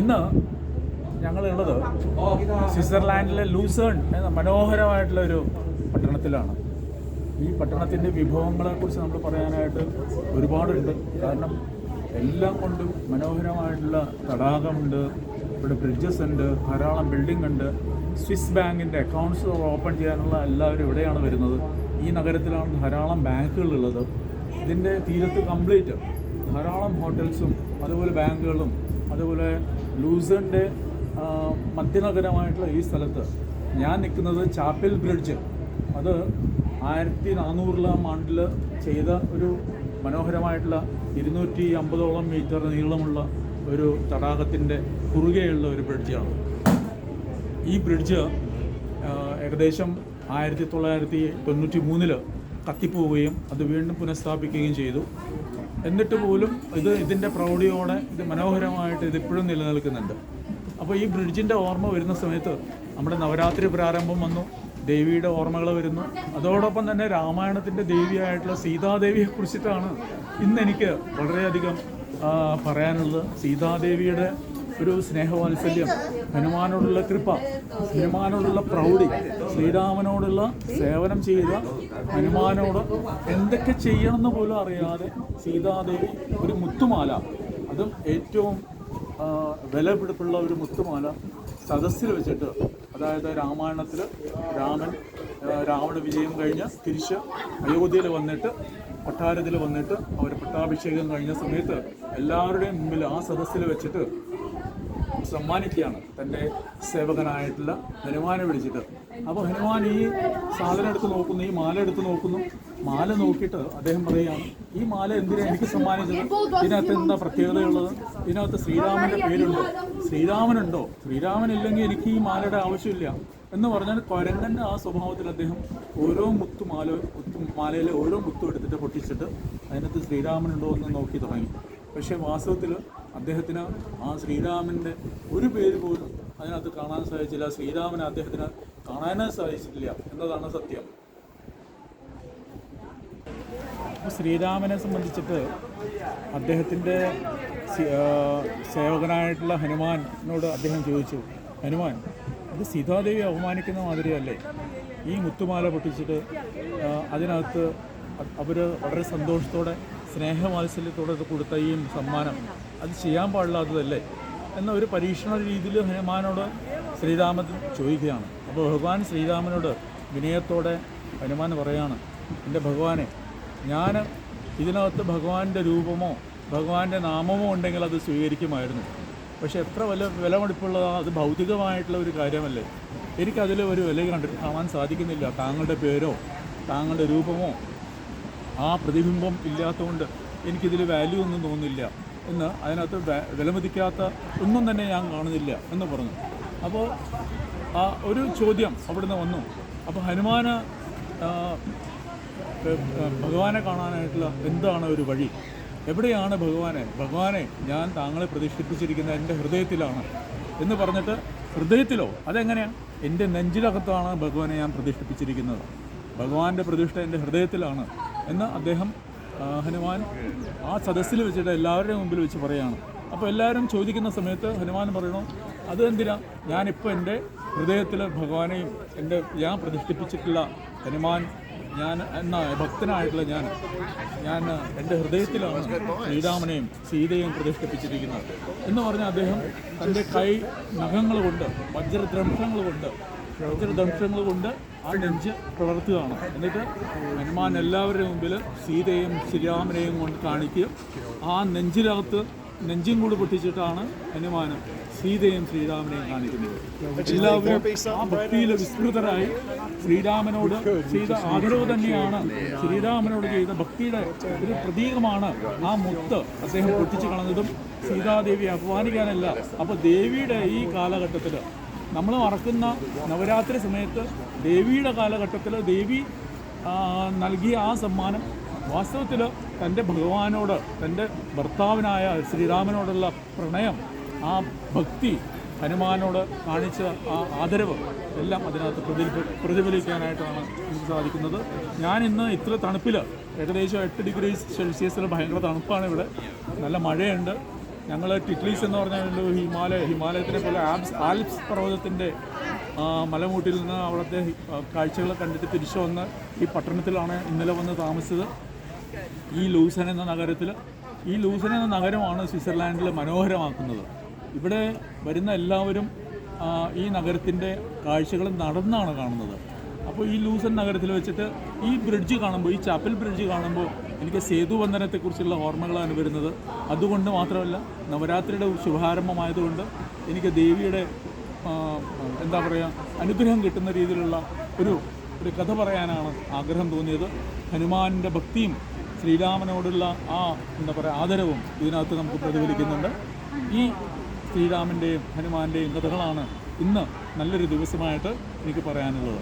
ഇന്ന് ഞങ്ങളുള്ളത് സ്വിറ്റ്സർലാൻഡിലെ ലൂസൺ എന്ന മനോഹരമായിട്ടുള്ള ഒരു പട്ടണത്തിലാണ്. ഈ പട്ടണത്തിന്റെ വിഭവങ്ങളെക്കുറിച്ച് നമ്മൾ പറയാനായിട്ട് ഒരുപാടുണ്ട്. കാരണം എല്ലാം കൊണ്ടും മനോഹരമായിട്ടുള്ള തടാകമുണ്ട് ഇവിടെ ബ്രിഡ്ജസ് ഉണ്ട് ധാരാളം ബിൽഡിംഗ് ഉണ്ട്. സ്വിസ് ബാങ്കിന്റെ അക്കൗണ്ട്സ് ഓപ്പൺ ചെയ്യാനുള്ള എല്ലാവരും ഇവിടെയാണ് വരുന്നത്. ഈ നഗരത്തിലാണ് ധാരാളം ബാങ്കുകളുള്ളത് ഇതിന്റെ തീരത്ത് കംപ്ലീറ്റ് ധാരാളം ഹോട്ടൽസും അതുപോലെ ബാങ്കുകളും അതുപോലെ ലൂസറിന്റെ മധ്യനഗരമായിട്ടുള്ള ഈ സ്ഥലത്ത് ഞാൻ നിൽക്കുന്നത് ചാപ്പൽ ബ്രിഡ്ജ്. അത് ആയിരത്തി നാനൂറിലാം ആണ്ടിൽ ചെയ്ത ഒരു മനോഹരമായിട്ടുള്ള ഇരുന്നൂറ്റി അമ്പതോളം മീറ്റർ നീളമുള്ള ഒരു തടാകത്തിന്റെ കുറുകെയുള്ള ഒരു ബ്രിഡ്ജാണ്. ഈ ബ്രിഡ്ജ് ഏകദേശം ആയിരത്തി തൊള്ളായിരത്തി തൊണ്ണൂറ്റി മൂന്നിൽ കത്തിപ്പോവുകയും അത് വീണ്ടും പുനഃസ്ഥാപിക്കുകയും ചെയ്തു. എന്നിട്ട് പോലും ഇത് ഇതിന്റെ പ്രൗഢിയോടെ ഇത് മനോഹരമായിട്ട് ഇത് ഇപ്പോഴും നിലനിൽക്കുന്നുണ്ട്. അപ്പോൾ ഈ ബ്രിഡ്ജിന്റെ ഓർമ്മ വരുന്ന സമയത്ത് നമ്മുടെ നവരാത്രി പ്രാരംഭം വന്നു ദേവിയുടെ ഓർമ്മകൾ വരുന്നു. അതോടൊപ്പം തന്നെ രാമായണത്തിന്റെ ദേവിയായിട്ടുള്ള സീതാദേവിയെ കുറിച്ചിട്ടാണ് ഇന്നെനിക്ക് വളരെയധികം പറയാനുള്ളത്. സീതാദേവിയുടെ ഒരു സ്നേഹവാത്സല്യം ഹനുമാനോടുള്ള കൃപ ഹനുമാനോടുള്ള പ്രൗഢി ശ്രീരാമനോടുള്ള സേവനം ചെയ്ത ഹനുമാനോട് എന്തൊക്കെ ചെയ്യണമെന്ന് പോലും അറിയാതെ സീതാദേവി ഒരു മുത്തുമാല അതും ഏറ്റവും വിലപിടിപ്പുള്ള ഒരു മുത്തുമാല സദസ്സിൽ വെച്ചിട്ട് അതായത് രാമായണത്തിൽ രാമൻ രാവണ വിജയം കഴിഞ്ഞ് തിരിച്ച് അയോധ്യയിൽ വന്നിട്ട് കൊട്ടാരത്തിൽ വന്നിട്ട് അവർ പട്ടാഭിഷേകം കഴിഞ്ഞ സമയത്ത് എല്ലാവരുടെയും മുമ്പിൽ ആ സദസ്സിൽ വെച്ചിട്ട് സമ്മാനിക്കുകയാണ് തന്റെ സേവകനായിട്ടുള്ള ഹനുമാനെ വിളിച്ചിട്ട്. അപ്പോൾ ഹനുമാൻ ഈ സാധനം എടുത്ത് നോക്കുന്നു ഈ മാല എടുത്ത് നോക്കുന്നു. മാല നോക്കിയിട്ട് അദ്ദേഹം പറയുകയാണ് ഈ മാല എന്തിനാണ് എനിക്ക് സമ്മാനിച്ചത്? ഇതിനകത്ത് എന്താ പ്രത്യേകതയുള്ളത്? ഇതിനകത്ത് ശ്രീരാമന്റെ പേരുണ്ടോ? ശ്രീരാമനുണ്ടോ? ശ്രീരാമനില്ലെങ്കിൽ എനിക്ക് ഈ മാലയുടെ ആവശ്യമില്ല. എന്ന് പറഞ്ഞാൽ കൊരങ്ങന്റെ ആ സ്വഭാവത്തിൽ അദ്ദേഹം ഓരോ മുത്തു മാലയിലെ ഓരോ മുത്തും എടുത്തിട്ട് പൊട്ടിച്ചിട്ട് അതിനകത്ത് ശ്രീരാമനുണ്ടോ എന്ന് നോക്കി തുടങ്ങി. പക്ഷേ വാസ്തവത്തിൽ അദ്ദേഹത്തിന് ആ ശ്രീരാമന്റെ ഒരു പേര് പോലും അതിനകത്ത് കാണാൻ സാധിച്ചില്ല. ശ്രീരാമനെ അദ്ദേഹത്തിന് കാണാനേ സാധിച്ചിട്ടില്ല എന്നതാണ് സത്യം. ശ്രീരാമനെ സംബന്ധിച്ചിട്ട് അദ്ദേഹത്തിന്റെ സേവകനായിട്ടുള്ള ഹനുമാനോട് അദ്ദേഹം ചോദിച്ചു ഹനുമാൻ ഇത് സീതാദേവി അവമാനിക്കുന്ന മാതിരിയല്ലേ? ഈ മുത്തുമാല പൊട്ടിച്ചിട്ട് അതിനകത്ത് അവർ വളരെ സന്തോഷത്തോടെ സ്നേഹവാത്സല്യത്തോടെ കൊടുത്ത ഈ സമ്മാനം. അത് ചെയ്യാൻ പാടില്ലാത്തതല്ലേ എന്ന ഒരു പരീക്ഷണ രീതിയിൽ ഹനുമാനോട് ശ്രീരാമൻ ചോദിക്കുകയാണ്. അപ്പോൾ ഭഗവാൻ ശ്രീരാമനോട് വിനയത്തോടെ ഹനുമാൻ പറയാണ് എന്റെ ഭഗവാനെ ഞാൻ ഇതിനകത്ത് ഭഗവാന്റെ രൂപമോ ഭഗവാന്റെ നാമമോ ഉണ്ടെങ്കിൽ അത് സ്വീകരിക്കുമായിരുന്നു. പക്ഷെ എത്ര വില വിലമടിപ്പുള്ളതാണ് അത് ഭൗതികമായിട്ടുള്ള ഒരു കാര്യമല്ലേ? എനിക്കതിൽ ഒരു വില കണ്ടിട്ട് കാണാൻ സാധിക്കുന്നില്ല. താങ്കളുടെ പേരോ താങ്കളുടെ രൂപമോ ആ പ്രതിബിംബം ഇല്ലാത്തതുകൊണ്ട് എനിക്കിതിൽ വാല്യൂ ഒന്നും തോന്നുന്നില്ല എന്ന് അതിനകത്ത് വിലമതിക്കാത്ത ഒന്നും തന്നെ ഞാൻ കാണുന്നില്ല എന്ന് പറഞ്ഞു. അപ്പോൾ ആ ഒരു ചോദ്യം അവിടുന്ന് വന്നു. അപ്പോൾ ഹനുമാന് ഭഗവാനെ കാണാനായിട്ടുള്ള എന്താണ് ഒരു വഴി? എവിടെയാണ് ഭഗവാനെ? ഭഗവാനെ ഞാൻ താങ്കളെ പ്രതിഷ്ഠിപ്പിച്ചിരിക്കുന്ന എന്റെ ഹൃദയത്തിലാണ് എന്ന് പറഞ്ഞിട്ട് ഹൃദയത്തിലോ അതെങ്ങനെയാണ് എന്റെ നെഞ്ചിലകത്താണ് ഭഗവാനെ ഞാൻ പ്രതിഷ്ഠിപ്പിച്ചിരിക്കുന്നത്. ഭഗവാന്റെ പ്രതിഷ്ഠ എന്റെ ഹൃദയത്തിലാണ്. എന്ന് അദ്ദേഹം ഹനുമാൻ ആ സദസ്സിൽ വെച്ചിട്ട് എല്ലാവരുടെയും മുമ്പിൽ വെച്ച് പറയുകയാണ് അപ്പോൾ എല്ലാവരും ചോദിക്കുന്ന സമയത്ത് ഹനുമാൻ പറയണു അത് എന്തിനാ? ഞാനിപ്പോൾ എന്റെ ഹൃദയത്തിൽ ഭഗവാനെയും എന്റെ ഞാൻ പ്രതിഷ്ഠിപ്പിച്ചിട്ടുള്ള ഹനുമാൻ ഞാൻ എന്ന ഭക്തനായിട്ടുള്ള ഞാൻ ഞാൻ എന്റെ ഹൃദയത്തിലാണ് ശ്രീരാമനെയും സീതയും പ്രതിഷ്ഠിപ്പിച്ചിരിക്കുന്നത്. എന്ന് പറഞ്ഞ അദ്ദേഹം തന്റെ കൈ നഖങ്ങൾ കൊണ്ട് വജ്രദ്രംശങ്ങൾ കൊണ്ട് വജ്രദംശങ്ങൾ കൊണ്ട് ആ നെഞ്ച് പിളർത്തുകയാണ് എന്നിട്ട് ഹനുമാൻ എല്ലാവരുടെ മുമ്പിൽ സീതയും ശ്രീരാമനെയും കൊണ്ട് കാണിക്കുകയും ആ നെഞ്ചിനകത്ത് നെഞ്ചും കൂടി പൊട്ടിച്ചിട്ടാണ് ഹനുമാൻ സീതയും ശ്രീരാമനെയും കാണിക്കുന്നത്. എല്ലാവരും ആ ഭക്തിയിൽ വിസ്മൃതരായി ശ്രീരാമനോട് ചെയ്ത ആദരവ് തന്നെയാണ്. ശ്രീരാമനോട് ചെയ്ത ഭക്തിയുടെ ഒരു പ്രതീകമാണ് ആ മുത്ത് അദ്ദേഹം പൊട്ടിച്ചു കളഞ്ഞതും. സീതാദേവിയെ അപമാനിക്കാനല്ല. അപ്പോൾ ദേവിയുടെ ഈ കാലഘട്ടത്തിൽ നമ്മൾ മറക്കുന്ന നവരാത്രി സമയത്ത് ദേവിയുടെ കാലഘട്ടത്തിൽ ദേവി നൽകിയ ആ സമ്മാനം വാസ്തവത്തിൽ തന്റെ ഭഗവാനോട് തന്റെ ഭർത്താവിനായ ശ്രീരാമനോടുള്ള പ്രണയം ആ ഭക്തി ഹനുമാനോട് കാണിച്ച ആ ആദരവ് എല്ലാം അതിനകത്ത് പ്രതിഫ പ്രതിഫലിക്കാനായിട്ടാണ് എനിക്ക് സാധിക്കുന്നത്. ഞാൻ ഇന്ന് ഇത്ര തണുപ്പിൽ ഏകദേശം എട്ട് ഡിഗ്രി സെൽഷ്യസിൽ ഭയങ്കര തണുപ്പാണ് ഇവിടെ. നല്ല മഴയുണ്ട്. ഞങ്ങൾ ടിറ്റ്ലീസ് എന്ന് പറഞ്ഞാൽ ഹിമാലയ ഹിമാലയത്തിനെ പോലെ ആൽപ്സ് ആൽപ്സ് പർവതത്തിന്റെ മലമൂട്ടിൽ നിന്ന് അവിടുത്തെ കാഴ്ചകൾ കണ്ടിട്ട് തിരിച്ചു വന്ന് ഈ പട്ടണത്തിലാണ് ഇന്നലെ വന്ന് താമസിച്ചത്. ഈ ലൂസൻ എന്ന നഗരത്തിൽ ഈ ലൂസൻ എന്ന നഗരമാണ് സ്വിറ്റ്സർലാൻഡിൽ മനോഹരമാക്കുന്നത്. ഇവിടെ വരുന്ന എല്ലാവരും ഈ നഗരത്തിന്റെ കാഴ്ചകൾ നടന്നാണ് കാണുന്നത്. അപ്പോൾ ഈ ലൂസൻ നഗരത്തിൽ വെച്ചിട്ട് ഈ ബ്രിഡ്ജ് കാണുമ്പോൾ ഈ ചാപ്പൽ ബ്രിഡ്ജ് കാണുമ്പോൾ എനിക്ക് സേതു വന്ദനത്തെക്കുറിച്ചുള്ള ഓർമ്മകളാണ് വരുന്നത്. അതുകൊണ്ട് മാത്രമല്ല നവരാത്രിയുടെ ശുഭാരംഭമായതുകൊണ്ട് എനിക്ക് ദേവിയുടെ എന്താ പറയുക അനുഗ്രഹം കിട്ടുന്ന രീതിയിലുള്ള ഒരു ഒരു കഥ പറയാനാണ് ആഗ്രഹം തോന്നിയത്. ഹനുമാന്റെ ഭക്തിയും ശ്രീരാമനോടുള്ള ആ എന്താ പറയുക ആദരവും ഇതിനകത്ത് നമുക്ക് പ്രതിഫലിക്കുന്നുണ്ട്. ഈ ശ്രീരാമന്റെയും ഹനുമാന്റെയും കഥകളാണ് ഇന്ന് നല്ലൊരു ദിവസമായിട്ട് എനിക്ക് പറയാനുള്ളത്.